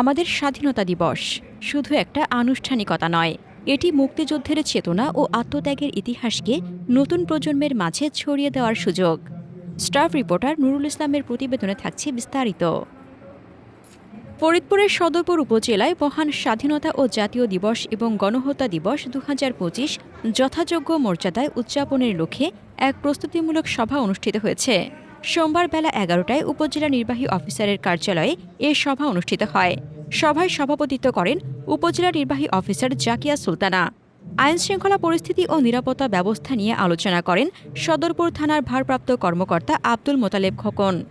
আমাদের স্বাধীনতা দিবস। শুধু একটা আনুষ্ঠানিকতা নয়, এটি মুক্তিযুদ্ধের চেতনা ও আত্মত্যাগের ইতিহাসকে নতুন প্রজন্মের মাঝে ছড়িয়ে দেওয়ার সুযোগ। স্টাফ রিপোর্টার নুরুল ইসলামের প্রতিবেদনে থাকছে বিস্তারিত। ফরিদপুরের সদরপুর উপজেলায় মহান স্বাধীনতা ও জাতীয় দিবস এবং গণহত্যা দিবস দু হাজার পঁচিশ যথাযোগ্য মর্যাদায় উদযাপনের লক্ষ্যে এক প্রস্তুতিমূলক সভা অনুষ্ঠিত হয়েছে। সোমবার বেলা এগারোটায় উপজেলা নির্বাহী অফিসারের কার্যালয়ে এ সভা অনুষ্ঠিত হয়। সভায় সভাপতিত্ব করেন উপজেলা নির্বাহী অফিসার জাকিয়া সুলতানা। আইন শৃঙ্খলা পরিস্থিতি ও নিরাপত্তা ব্যবস্থা নিয়ে আলোচনা করেন সদরপুর থানার ভারপ্রাপ্ত কর্মকর্তা আব্দুল মোতালেব খোকন।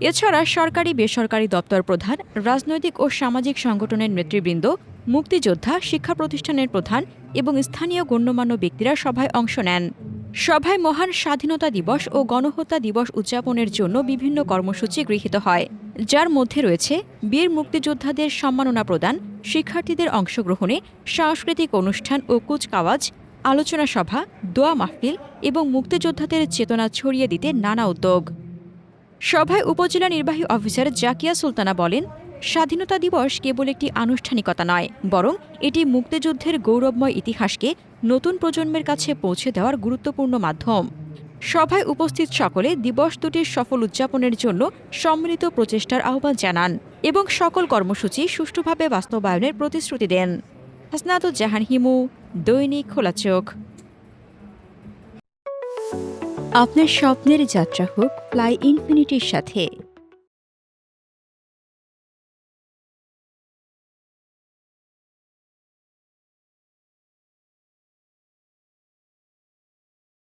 এছাড়া সরকারি বেসরকারি দপ্তর প্রধান, রাজনৈতিক ও সামাজিক সংগঠনের নেতৃবৃন্দ, মুক্তিযোদ্ধা, শিক্ষা প্রতিষ্ঠানের প্রধান এবং স্থানীয় গণ্যমান্য ব্যক্তিরা সভায় অংশ নেন। সভায় মহান স্বাধীনতা দিবস ও গণহত্যা দিবস উদযাপনের জন্য বিভিন্ন কর্মসূচি গৃহীত হয়। যার মধ্যে রয়েছে বীর মুক্তিযোদ্ধাদের সম্মাননা প্রদান, শিক্ষার্থীদের অংশগ্রহণে সাংস্কৃতিক অনুষ্ঠান ও কুচকাওয়াজ, আলোচনা সভা, দোয়া মাহফিল এবং মুক্তিযোদ্ধাদের চেতনা ছড়িয়ে দিতে নানা উদ্যোগ। সভায় উপজেলা নির্বাহী অফিসার জাকিয়া সুলতানা বলেন স্বাধীনতা দিবস কেবল একটি আনুষ্ঠানিকতা নয়, বরং এটি মুক্তিযুদ্ধের গৌরবময় ইতিহাসকে নতুন প্রজন্মের কাছে পৌঁছে দেওয়ার গুরুত্বপূর্ণ মাধ্যম। সভায় উপস্থিত সকলে দিবস দুটির সফল উদযাপনের জন্য সম্মিলিত প্রচেষ্টার আহ্বান জানান এবং সকল কর্মসূচি সুষ্ঠুভাবে বাস্তবায়নের প্রতিশ্রুতি দেন। হাসনাতুজ্জাহান হিমু, দৈনিক খোলা চোখ। আপনার স্বপ্নের যাত্রা হোক ফ্লাই ইনফিনিটির সাথে।